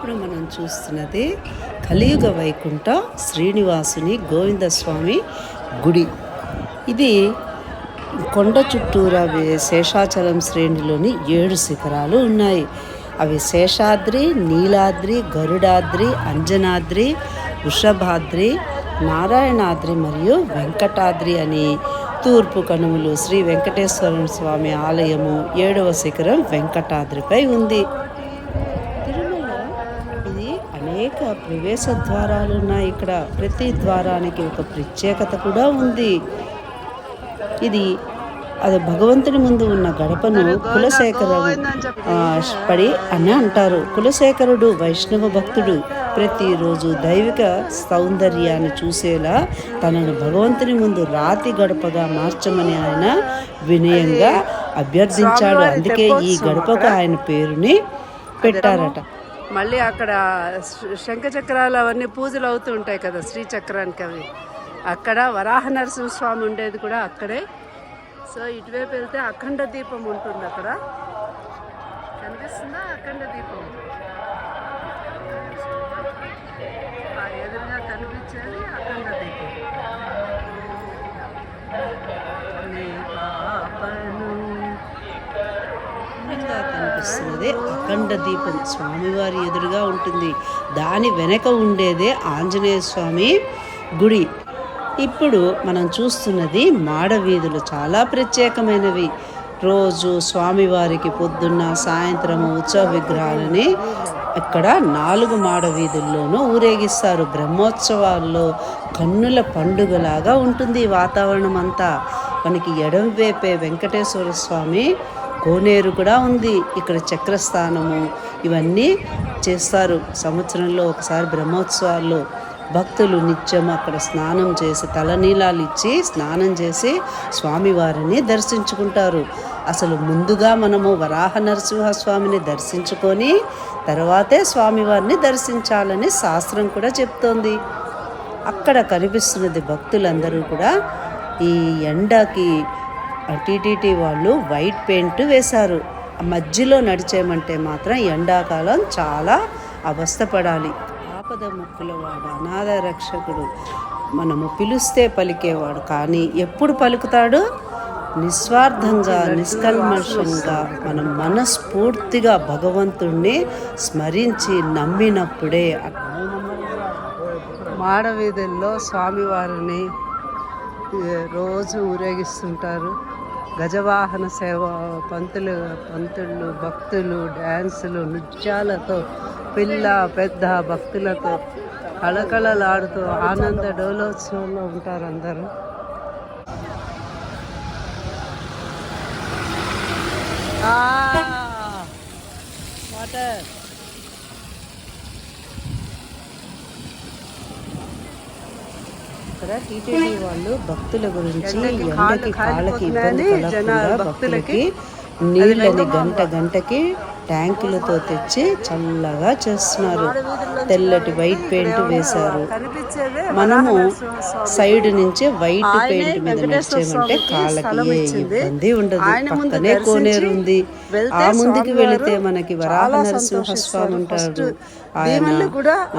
ఇప్పుడు మనం చూస్తున్నది కలియుగ వైకుంఠ శ్రీనివాసుని గోవిందస్వామి గుడి. ఇది కొండ చుట్టూరా శేషాచలం శ్రేణిలోని ఏడు శిఖరాలు ఉన్నాయి. అవి శేషాద్రి నీలాద్రి గరుడాద్రి అంజనాద్రి వృషభాద్రి నారాయణాద్రి మరియు వెంకటాద్రి అని తూర్పు కనుమలు శ్రీ వెంకటేశ్వర స్వామి ఆలయము ఏడవ శిఖరం వెంకటాద్రిపై ఉంది. ప్రవేశ ద్వారాలు ఉన్నాయి. ఇక్కడ ప్రతి ద్వారానికి ఒక ప్రత్యేకత కూడా ఉంది. ఇది అది భగవంతుని ముందు ఉన్న గడపను కులశేఖరుడు ఆ, పడి అని అంటారు. కులశేఖరుడు వైష్ణవ భక్తుడు ప్రతిరోజు దైవిక సౌందర్యాన్ని చూసేలా తనను భగవంతుని ముందు రాతి గడపగా మార్చమని ఆయన వినయంగా అభ్యర్థించాడు. అందుకే ఈ గడపకు ఆయన పేరుని పెట్టారట. మళ్ళీ అక్కడ శంఖచక్రాలు శంఖ చక్రాలు అవన్నీ పూజలు అవుతూ ఉంటాయి కదా శ్రీచక్రానికి అవి. అక్కడ వరాహ నరసింహస్వామి ఉండేది కూడా అక్కడే. సో ఇటువైపు వెళ్తే అఖండ దీపం ఉంటుంది అక్కడ. కనిపిస్తుందా అఖండ దీపం? ఎదురుగా కనిపించేది అఖండ దీపం నీ పాపను అందంగా కనిపిస్తున్నదే అఖండ దీపం. స్వామివారి ఎదురుగా ఉంటుంది. దాని వెనక ఉండేదే ఆంజనేయ స్వామి గుడి. ఇప్పుడు మనం చూస్తున్నది మాడ వీధులు. చాలా ప్రత్యేకమైనవి. రోజు స్వామివారికి పొద్దున్న సాయంత్రం ఉత్సవ విగ్రహాలని ఇక్కడ నాలుగు మాడ వీధుల్లోనూ ఊరేగిస్తారు. బ్రహ్మోత్సవాల్లో కన్నుల పండుగలాగా ఉంటుంది వాతావరణం అంతా మనకి ఎడం వేపే వెంకటేశ్వర స్వామి కోనేరు కూడా ఉంది. ఇక్కడ చక్రస్థానము ఇవన్నీ చేస్తారు. సంవత్సరంలో ఒకసారి బ్రహ్మోత్సవాల్లో భక్తులు నిత్యం అక్కడ స్నానం చేసి తలనీలాలు ఇచ్చి స్నానం చేసి స్వామివారిని దర్శించుకుంటారు. అసలు ముందుగా మనము వరాహ నరసింహస్వామిని దర్శించుకొని తర్వాతే స్వామివారిని దర్శించాలని శాస్త్రం కూడా చెప్తోంది. అక్కడ కనిపిస్తున్నది భక్తులందరూ కూడా ఈ ఎండకి టీటీటీ వాళ్ళు వైట్ పెయింట్ వేశారు. మధ్యలో నడిచేయమంటే మాత్రం ఎండాకాలం చాలా అవస్థపడాలి ఆపద ముక్కులవాడు అనాథ రక్షకుడు మనము పిలిస్తే పలికేవాడు. కానీ ఎప్పుడు పలుకుతాడు? నిస్వార్థంగా నిష్కల్మషంగా మనం మనస్ఫూర్తిగా భగవంతుణ్ణి స్మరించి నమ్మినప్పుడే. మాడవీధుల్లో స్వామివారిని రోజు ఊరేగిస్తుంటారు? గజవాహన సేవ పంతులు పంతులు భక్తులు డ్యాన్సులు నృత్యాలతో పిల్ల పెద్ద భక్తులతో కళకళలాడుతూ ఆనంద డోలోత్సవంలో ఉంటారు అందరూ. వాటర్. ఇక్కడ టీటీడీ వాళ్ళు భక్తుల గురించి ఎండకి ఎండకి కాళ్ళు కాళ్ళకి ఇబ్బంది కలగకుండా భక్తులకి నీళ్ళని గంట గంటకి ట్యాంకులతో తెచ్చి చల్లగా చేస్తున్నారు. తెల్లటి వైట్ పెయింట్ వేశారు. మనము సైడ్ నుంచి వైట్ పెయింట్ మీద వెంకటేశ్వర నడిచేమంటే కాళ్ళకి ఏ ఇబ్బంది ఉండదు. పక్కనే కోనేరు ఉంది. ఆ ముందుకు వెళితే మనకి వరాల నరసింహస్వామి ఉంటారు ఉంటాడు. ఆయన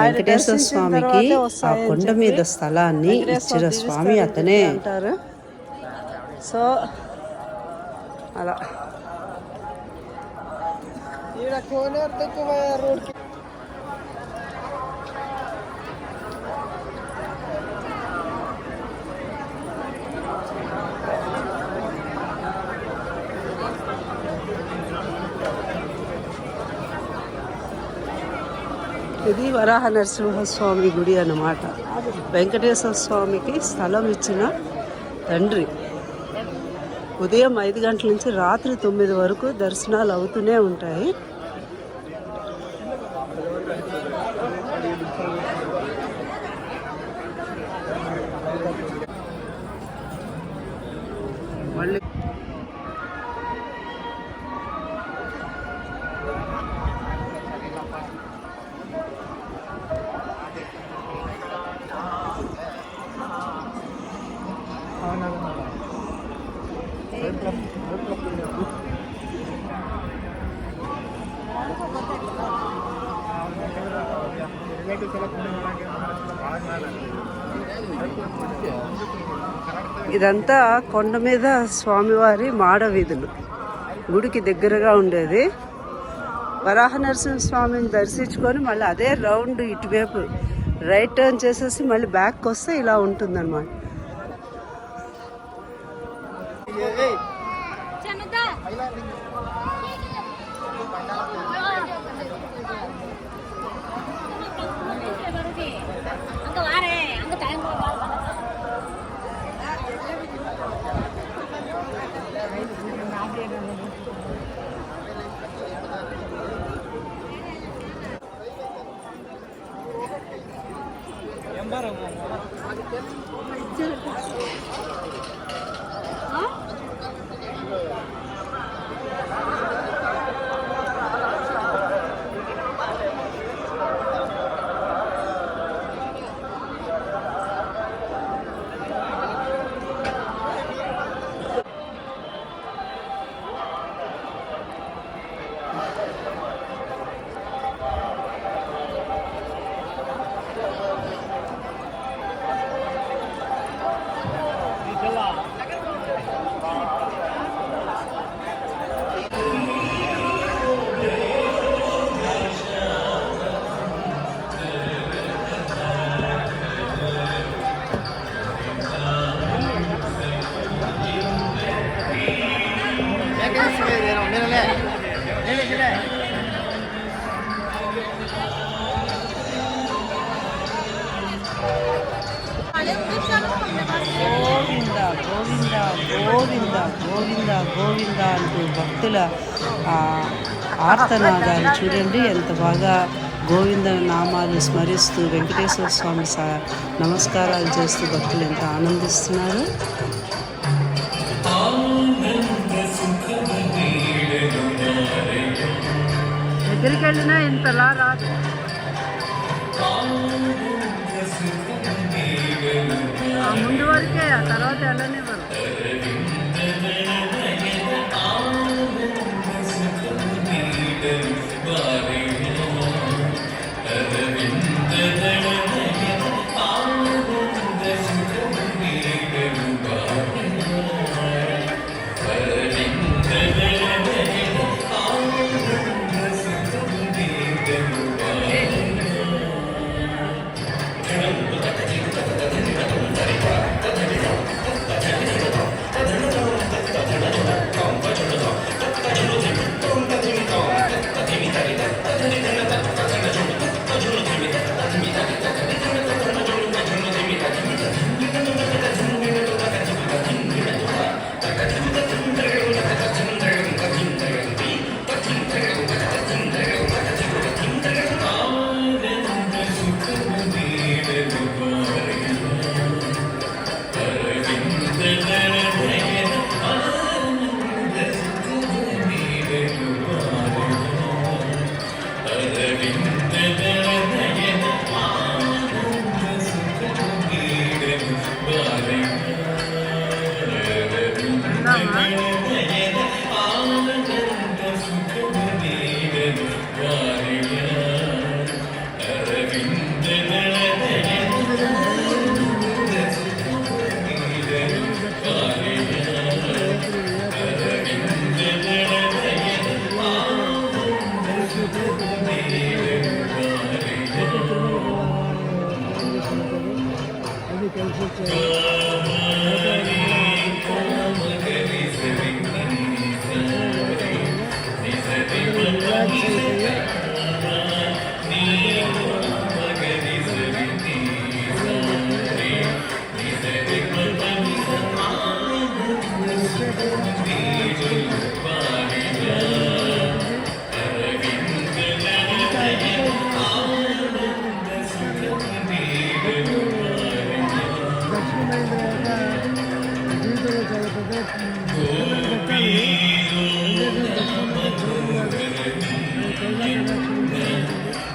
వెంకటేశ్వర స్వామికి ఆ కొండ మీద స్థలాన్ని ఇచ్చిన స్వామి అతనే. సో అలా. ఇది వరాహ నరసింహస్వామి గుడి అన్నమాట. వెంకటేశ్వర స్వామికి స్థలం ఇచ్చిన తండ్రి. ఉదయం ఐదు గంటల నుంచి రాత్రి తొమ్మిది వరకు దర్శనాలు అవుతూనే ఉంటాయి. ఇదంతా కొండ మీద స్వామివారి మాడ వీధులు. గుడికి దగ్గరగా ఉండేది. వరాహ నరసింహ స్వామిని దర్శించుకొని మళ్ళీ అదే రౌండ్ ఇటువైపు రైట్ టర్న్ చేసేసి మళ్ళీ బ్యాక్ వస్తే ఇలా ఉంటుందన్నమాట. గోవింద గోవింద గోవింద గోవింద గోవింద అంటూ భక్తుల ఆర్తనాదాలు చూడండి ఎంత బాగా గోవింద నామాలు స్మరిస్తూ వెంకటేశ్వర స్వామి స నమస్కారాలు చేస్తూ భక్తులు ఎంత ఆనందిస్తున్నారు. దగ్గరికి వెళ్ళినా ఇంతలా రాదు. ఆ ముందు వరకే ఆ తర్వాత వెళ్ళనివ్వరు.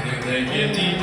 ഹൃദയ